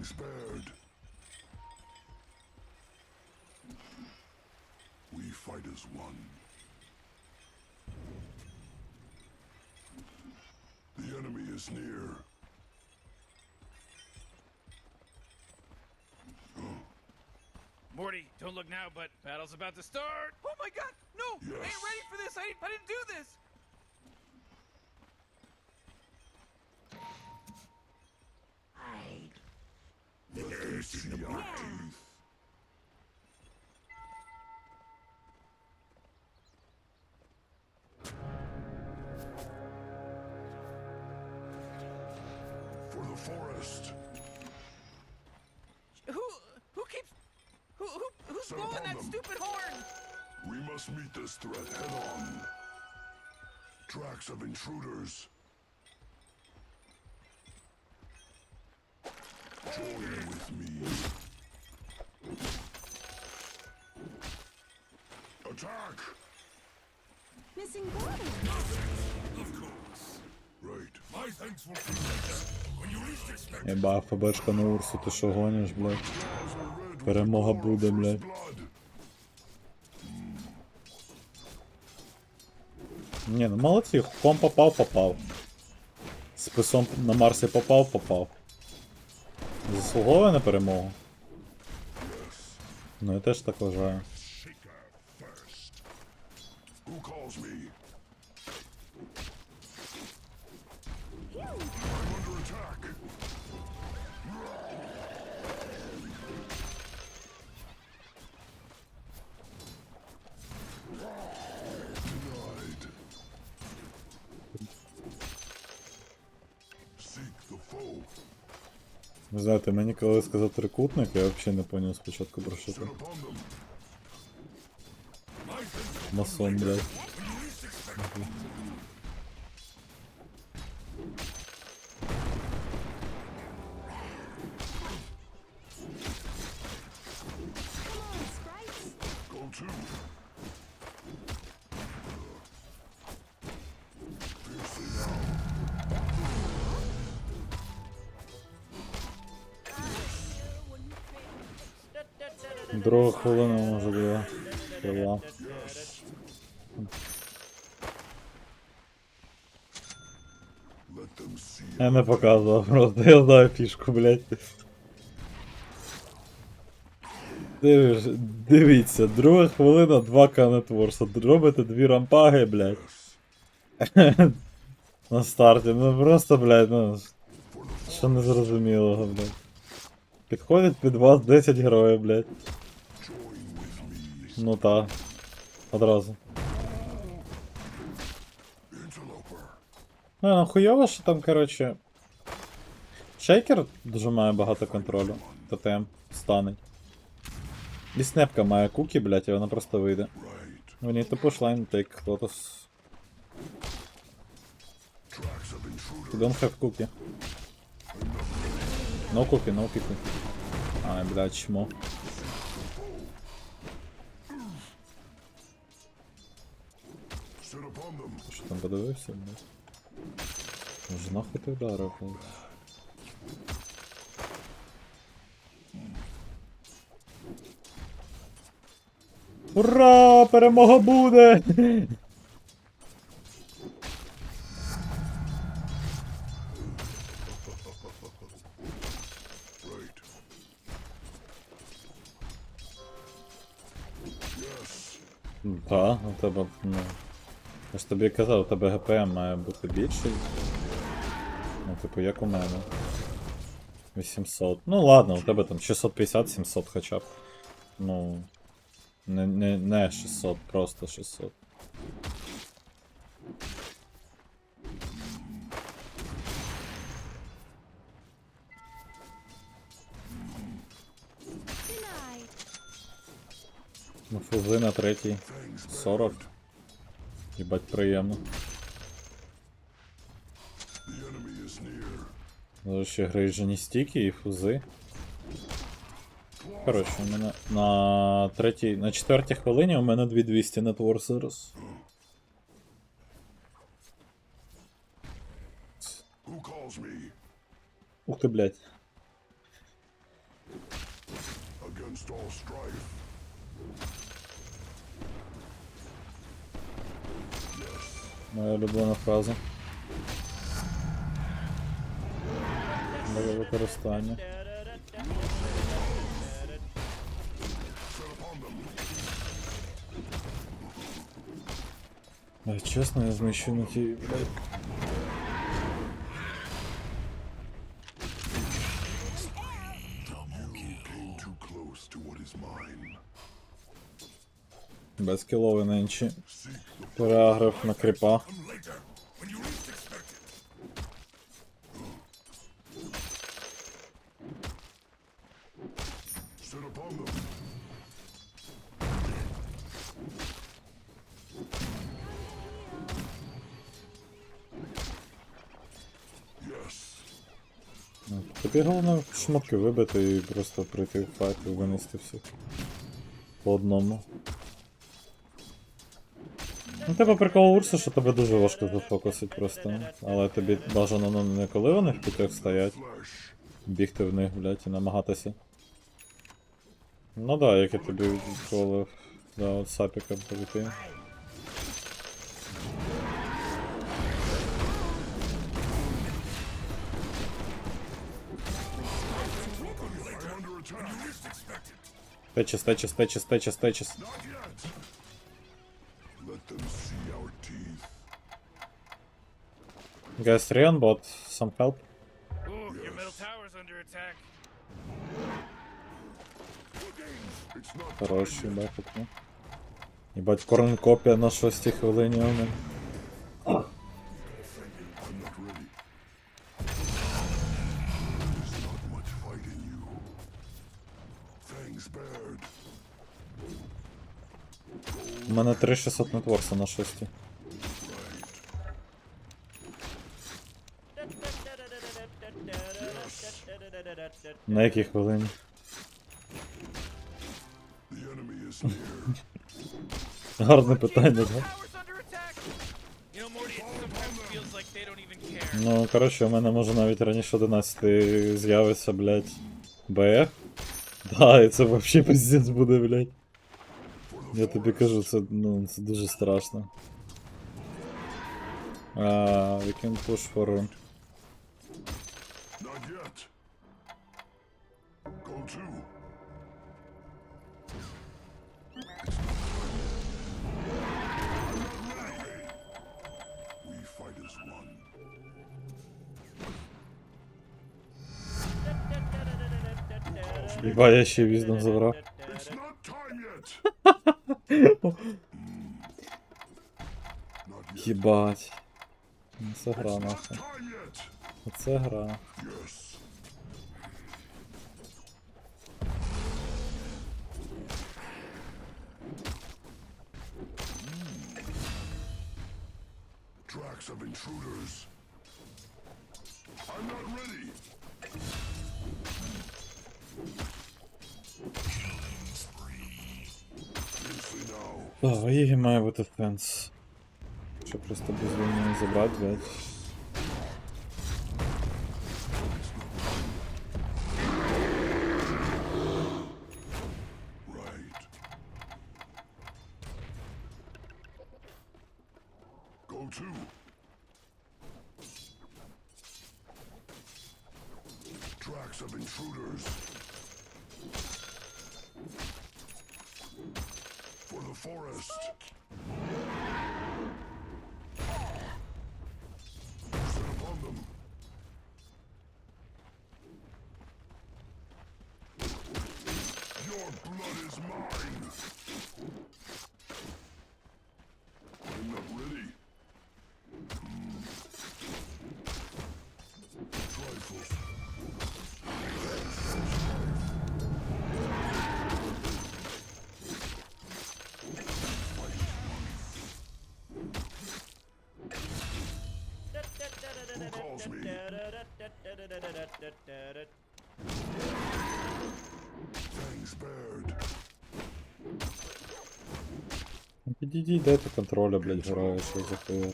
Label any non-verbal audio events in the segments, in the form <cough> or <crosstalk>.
Fangs bared. We fight as one. The enemy is near. Morty, don't look now, but battle's about to start. Oh my god, no! I ain't ready for this. I, I didn't do this. Let them see our teeth. For the forest. Who who keeps who who who's Set blowing that them. stupid horn? We must meet this threat head on. Tracks of intruders. Attack! Missing border. Right. My thanks will be later. When you least expect it. Еба, ФБшка на Урсу, ти що гониш, блядь? Перемога буде, блядь. Ні, ну молодці, ком попав, попав. Списом на Марсі попав, попав. Заслуговує на перемогу? Ну я теж так вважаю. Знаєте, мені коли сказав трикутник, я взагалі не зрозумів спочатку про що це. Масон, блядь. Друга хвилина може була. Крила. Я не показував просто, я знаю фішку, блядь. Дивиш, дивіться, друга хвилина, два канетворса. Робите дві рампаги, блядь. <laughs> На старті, ну просто, блядь, ну. Що незрозумілого, блядь. Підходить під вас 10 героїв, блядь. Ну та. Одразу. Interloper. Ну, хуйово, що там, коротше. Шейкер дуже має багато контролю. ТТМ станеть. І снепка має куки, блядь, і вона просто вийде. Lotus. Tracks of intruders. You don't have cookie. No cookie, no cookie. Ай, блядь, чмо. Там подивився, блядь? Може нахуй ти вдарив, блядь. Ура! Перемога буде! Так, у тебе, ну. Я ж тобі казав, у тебе ГПМ має бути більший. Ну, типу, як у мене. 800. Ну ладно, у тебе там 650-700 хоча б. Ну. Не, не, не 600, просто 600. Denied. Ну, фузи на третій. Fangs 40. Їбать приємно. Near. Може ще грейджені стіки і фузи. Коротше, у мене на третій, на четвертій хвилині у мене 2200 нетвор зараз. Ух ти, блядь. Моя улюблена фраза. Для використання. Ай, чесно, я зміщу на ті. Без кілови нинчі. Переагрив на. Ну, Тобі головне шмотки вибити і просто прийти в файт і винести всіх. По одному. Ну, тебе прикол Урсу, що тебе дуже важко зафокусить просто. Але тобі бажано ну, не коли вони в п'ятьох стоять, бігти в них, блядь, і намагатися. Ну да, як я тобі відколив да, от сапіка прийти. I'm under attack. Least expect Guys, on bot, some help. Ooh, your middle tower's under attack. It's not Хорош, їбать, корн копія на 6 хвилині у мене. У мене 3600 нетворса на 6. На якій хвилині? Гарне питання, care. Ну, коротше, у мене може навіть раніше 11 з'явиться, блядь, БФ. Да, і це взагалі пиздець буде, блядь. Я тобі кажу, це, ну, це дуже страшно. А, we can push for... Хіба я ще віздом забрав. Ну, Це гра yet. Оце гра. Так, в Ігі має бути фенс. Що просто дозволено забрати, блядь. Right. Go to. Tracks of intruders. forest. Click. Who calls me? Fangs bared. Підійди, дайте контроля, блядь, граю, що за хуя.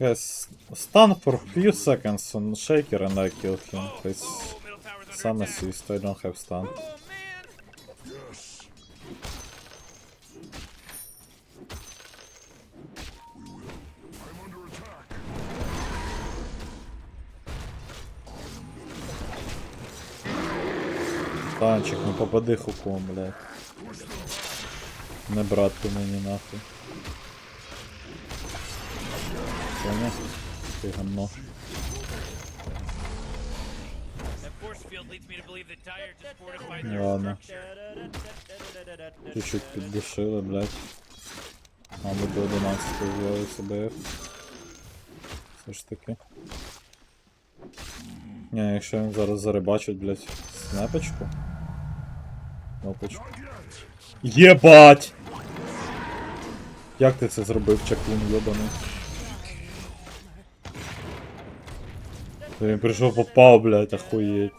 Guys, stun for few seconds on shaker and I kill him. Please, Oh, middle tower's under some attack. assist, I don't have stun. Попади хуком, блядь. Не брат ти мені нахуй. Понял? Ти гамно. Ладно. Чуть-чуть піддушили, блядь. Мабуть, до 11 з'явиться БФ. Все ж таки. Ні, якщо він зараз зарибачить, блядь, снепочку. Кнопочку. Єбать! Як ти це зробив, чаклун йобаний? Він прийшов попав, блядь, tower.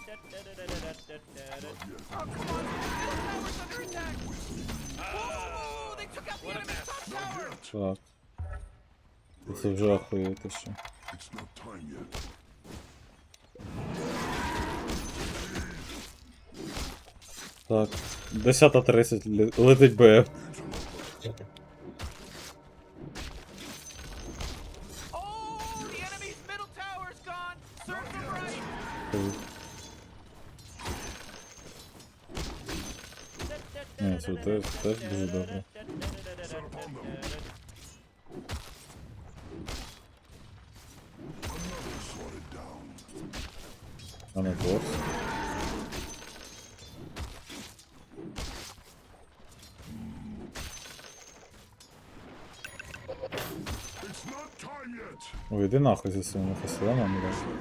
Так. Це вже охуєти ще. Так. 10.30 ле- летить БФ. Oh. Ні, це теж, теж дуже добре. А не торс. Ой, іди нахуй зі своїми фасилами, блядь.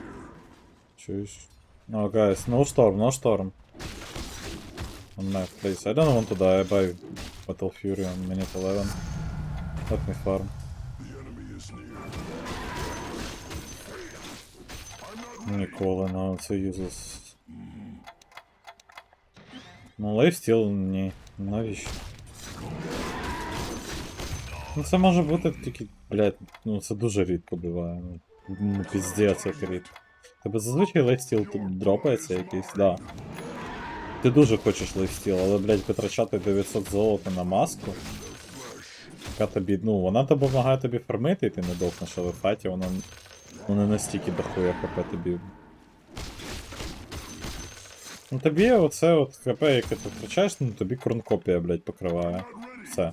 Чуєш? No, guys, no storm, no storm. On my place. I don't want to die, I buy Battle Fury on minute 11. Let me farm. Ніколи, ну це юзес. Ну, лайфстіл ні. Навіщо? Ну це може бути тільки, блядь, ну це дуже рідко буває. Ну, ну піздець як рідко. Тебе зазвичай лайфстіл дропається якийсь, да. Ти дуже хочеш лайфстіл, але, блядь, витрачати 900 золота на маску. Яка тобі, ну, вона допомагає тобі фармити, і ти не дохнеш, але в хаті вона ну, не настільки дохуя хп тобі. Ну тобі оце от хп, яке ти втрачаєш, ну тобі кронкопія, блядь, покриває. Все.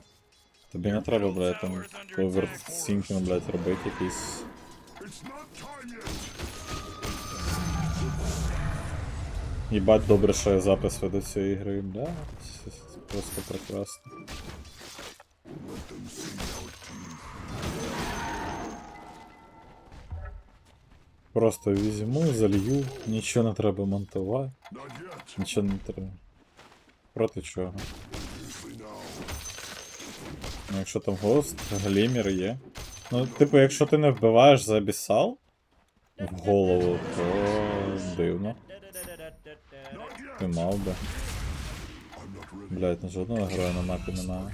Тобі не треба, блядь, там оверсінкінг, блядь, робити якийсь. Їбать добре, що я запис веду цієї гри, бля. Це просто прекрасно. Просто візьму, залью, нічого не треба монтувати, нічого не треба. Проти чого? Ну, якщо там гост, глімір є. Ну, типу, якщо ти не вбиваєш за бісал в голову, то дивно. Ти мав би. Блять, на жодного героя на мапі немає.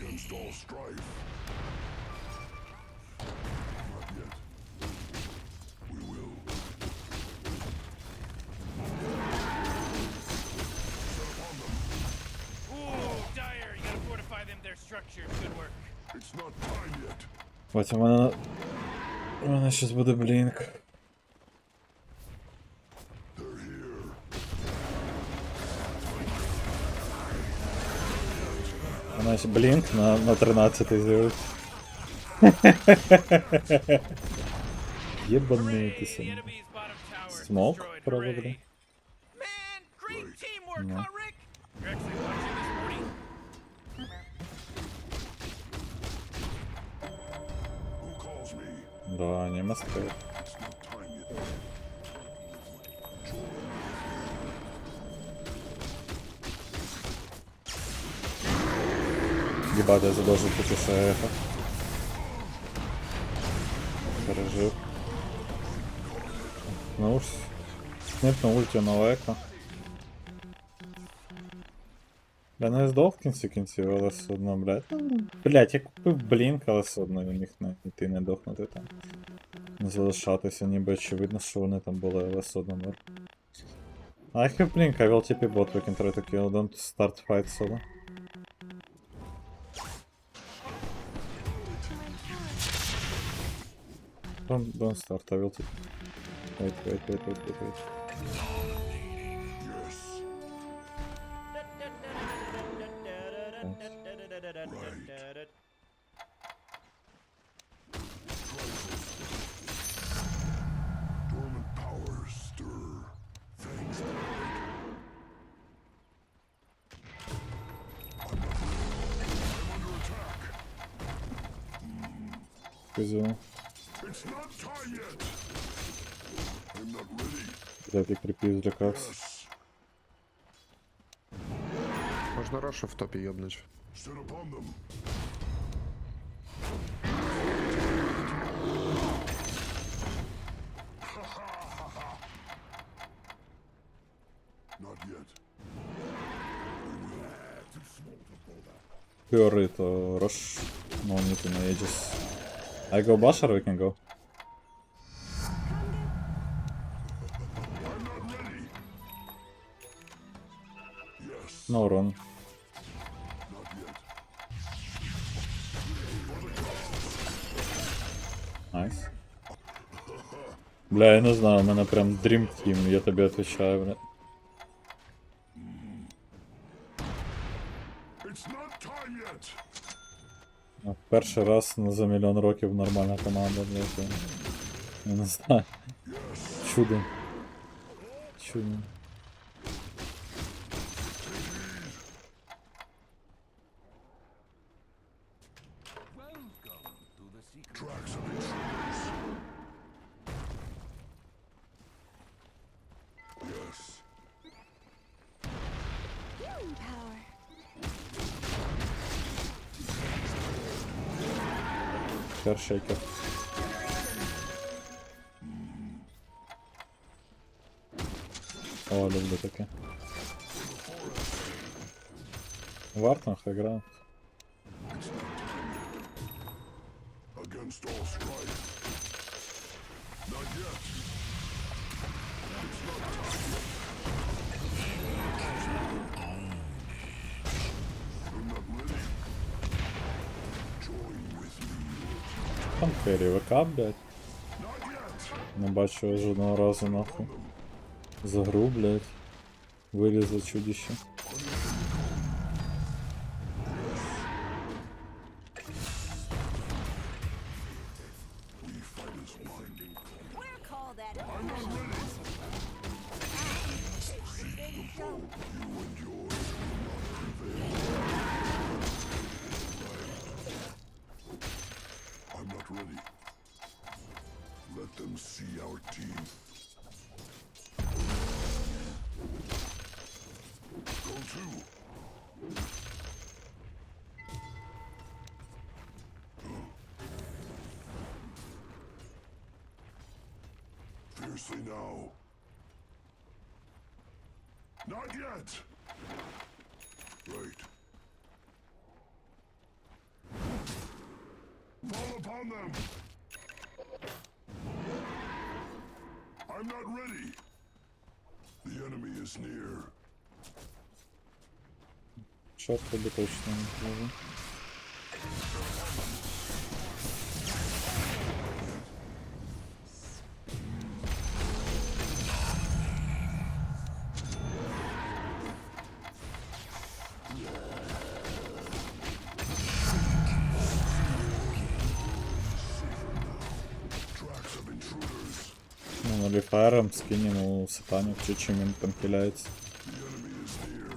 structures. Good work. It's not time yet. Бать, у мене. У мене щас буде блінк. They're here. У мене ще блінк на, на 13 з'явився. Єбанитися. The enemy's bottom tower Smoke, destroyed. probably. Hooray. Man, great teamwork, No. Не мостов. Ебать, я задолжил пути эхо. Пережил. Ну уж. Смерть на ульте на эко. Я не здох в кінці кінців, але все одно, блядь. Блядь, я купив блінк, але все одно він міг не йти не дохнути там. Не залишатися, ніби очевидно, що вони там були, але все одно мир. I have blink, I will TP bot, we can try to kill, don't start fight solo. Don't, don't start, I will TP. Wait, wait, wait, wait, wait, wait. Right. Dormant power stir. Thanks to Козел. It's not time yet. I'm not ready. Дайте крепись для касс. Можна Рошу в топі йобнуть. Fury to rush. No need in ages. I go Bash or we can go? No run. Бля, я не знаю, у мене прям Dream Team, я тобі отвечаю, бля. Yet. Ну, Перший раз за мільйон років нормальна команда, блядь. Я не знаю. Чудо. Чудо. Кершейкер. О, люблю таке. Вартон грав. Against all strife. Not yet. Фері ВК, блядь. Не бачу жодного разу нахуй. За гру, блядь. Вилізло чудище. Fiercely now. Not yet. Right. Fall upon them. I'm not ready. The enemy is near. Шот тобі точно не можу. Ну, нуліфаєром скинемо сатанів, чи чим він там хиляється. The enemy is near.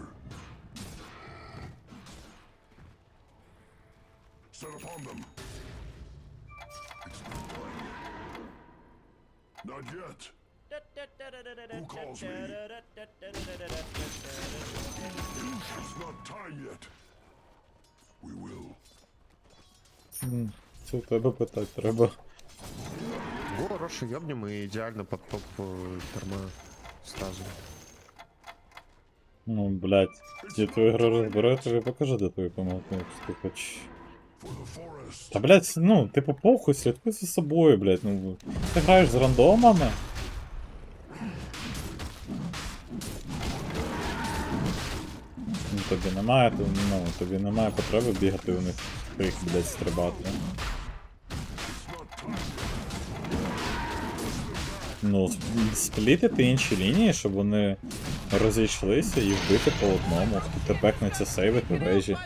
Set upon them. It's not time yet. Not yet. Who calls me? It's not time yet. We will. Це у тебе питати треба. Во, Рошу йобнемо і ідеально під топ е, терма стазу. Ну, блядь. Я твою ігру розбираю, тобі покажу, де твої помилки, якщо ти хочеш. Та, блядь, ну, типу, похуй, слідкуй за собою, блядь, ну. Ти граєш з рандомами. Ну, тобі немає, ну, тобі немає потреби бігати у них, їх, блядь, стрибати. Ну, сп- сплітити інші лінії, щоб вони розійшлися і вбити по одному. Хто тепекнеться сейвити вежі.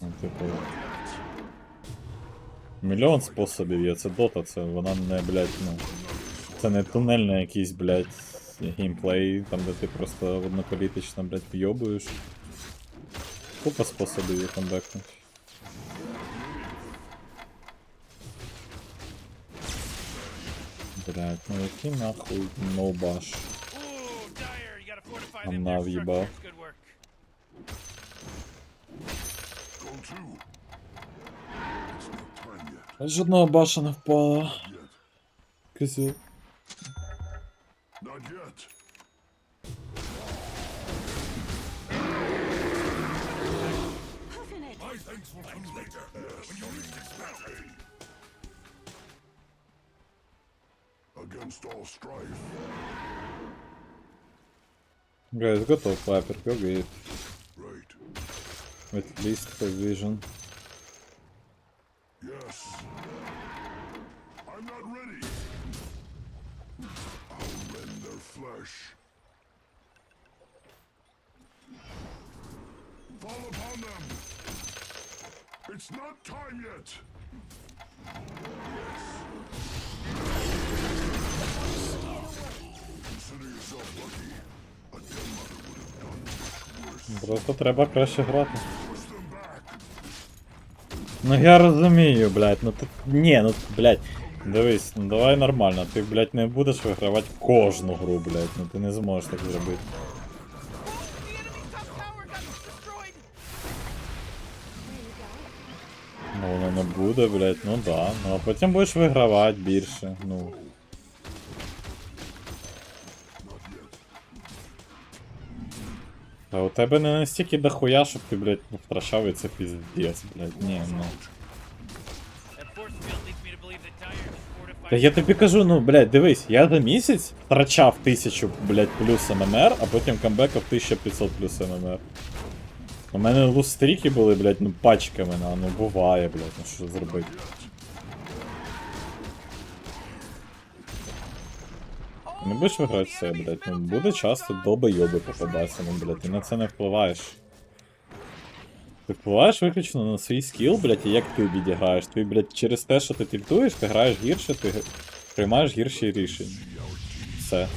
Ну, типу. Мільйон способів є, це дота, це вона не, блядь, ну. Це не тунельний якийсь, блядь, геймплей, там де ти просто однополітично, блядь, вйобуєш. Купа способів є там Блять, ну який нахуй ноубаш. Ooh, dire. You gotta fortify I'm them now there, Yibo. structures. Good work. Go to. It's not time yet. Жодного баша не впало. Yet. Козю. Not yet. Puffin it. My thanks will come later, when you least expect it. Guys, готов Viper, go get Right. at least for vision. Yes. I'm not ready. I'll rend their flesh. Fall upon them. It's not time yet. Просто треба краще грати. Ну я розумію, блядь, ну ти. Ні, ну блядь. Дивись, ну давай нормально, ти, блядь, не будеш вигравати кожну гру, блядь, ну ти не зможеш так зробити. Ну воно не буде, блядь, ну да. Ну а потім будеш вигравати більше. Ну. Та у тебе не настільки дохуя, щоб ти, блядь, ну, втрачав і це піздець, блядь. Ні, ну. Та я тобі кажу, ну, блядь, дивись, я за місяць втрачав 1000, блядь, плюс ММР, а потім камбекав 1500 плюс ММР. У мене лустріки були, блядь, ну пачками, ну буває, блядь, ну що зробити. Не будеш виграти все, блядь, ну буде часто долбойоби попадатися, ну, блядь, ти на це не впливаєш. Ти впливаєш виключно на свій скіл, блядь, і як ти відіграєш. Ти, блядь, через те, що ти тільтуєш, ти граєш гірше, ти приймаєш гірші рішення. Все.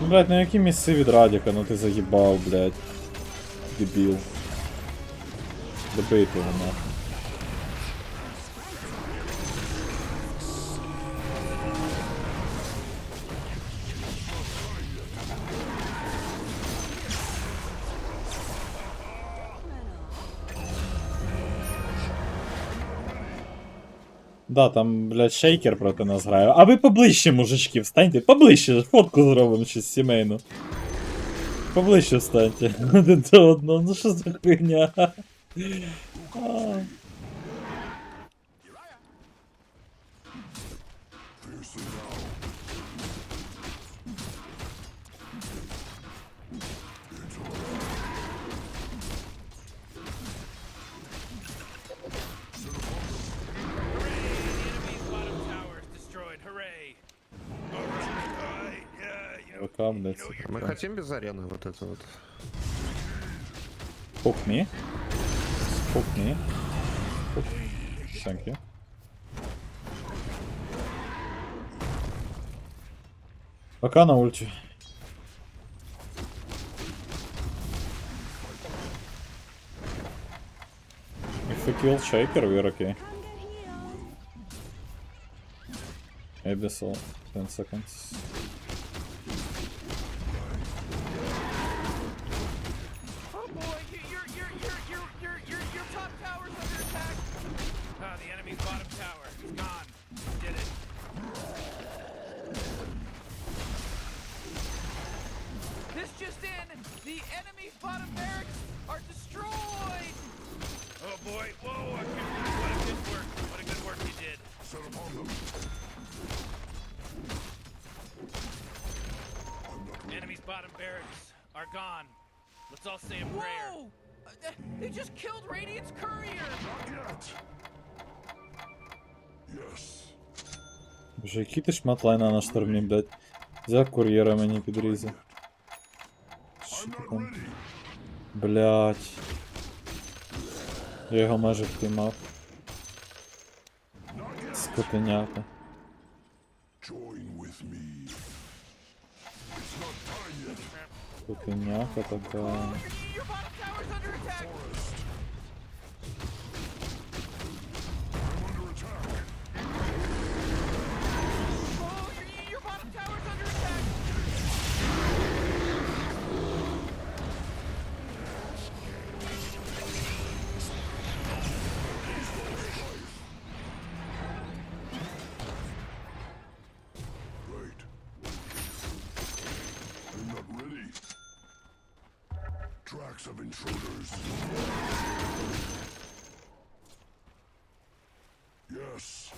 Ну, блядь, на які місці від Радіка, ну ти заїбав, блядь. Дебіл. Добити його нахуй. Да, там, блядь, шейкер проти нас грає. А ви поближче, мужички, встаньте, поближче, фотку зробимо щось сімейну. Поближче встаньте. <laughs> Один до одного, ну що за хуйня? <laughs> камнет. Типа, мы хотим без арены вот это вот. Пухни. Пухни. Пух. Пока на ульте. If we kill Shaker, we're 10 секунд. Боже, який ти шмат лайна на штормі, блядь. Взяв кур'єра мені підрізав. Що not таке? Блять. Я його майже впіймав. Not yet. Скотеняка. Yes.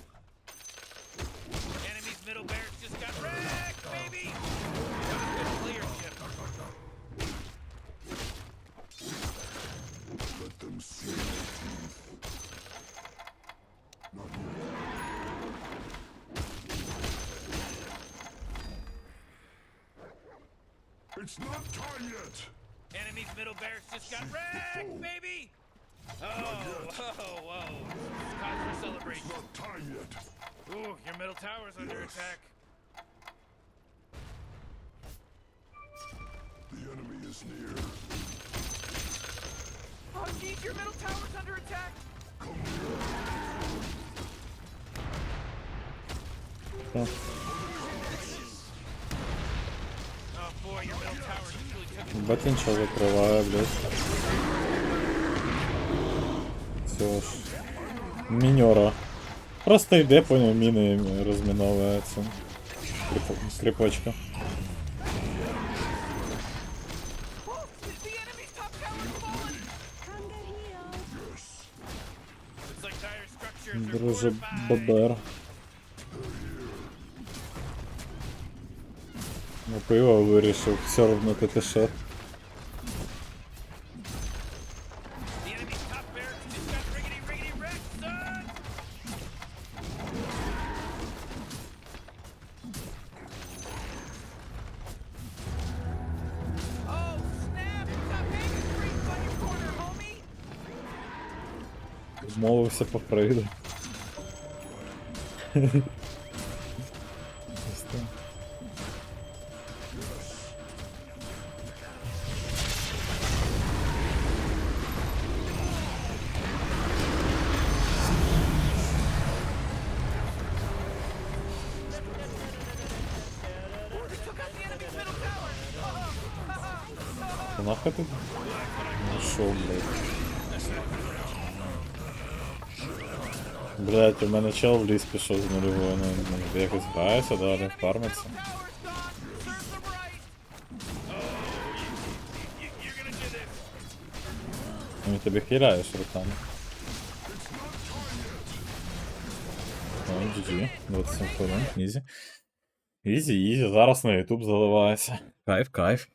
Enemy's middle barracks just got wrecked, Enemy's middle barracks just got wrecked, baby! Oh, whoa, whoa. Cause for It's not time yet. Ooh, your middle tower's under Yes. attack. The enemy is near. Oh, geez, your middle tower's under attack. Come here. Oh Батінча закриває, блядь. Цього ж. Міньора. Просто йде по ньому міни розміновує цю кріп- кріпочка. Oh, the, пиво вирішив, все одно катешат. Мовився по Фрейду. <laughs> нахуй тут? Ну шо, блядь. Блять, у мене чел в ліс пішов з нульовою, ну ну, якось грається далі, фармиться. Ну і хиляєш руками. GG, 27 хвилин, ізі. Ізі, ізі, зараз на YouTube заливається. Кайф, кайф.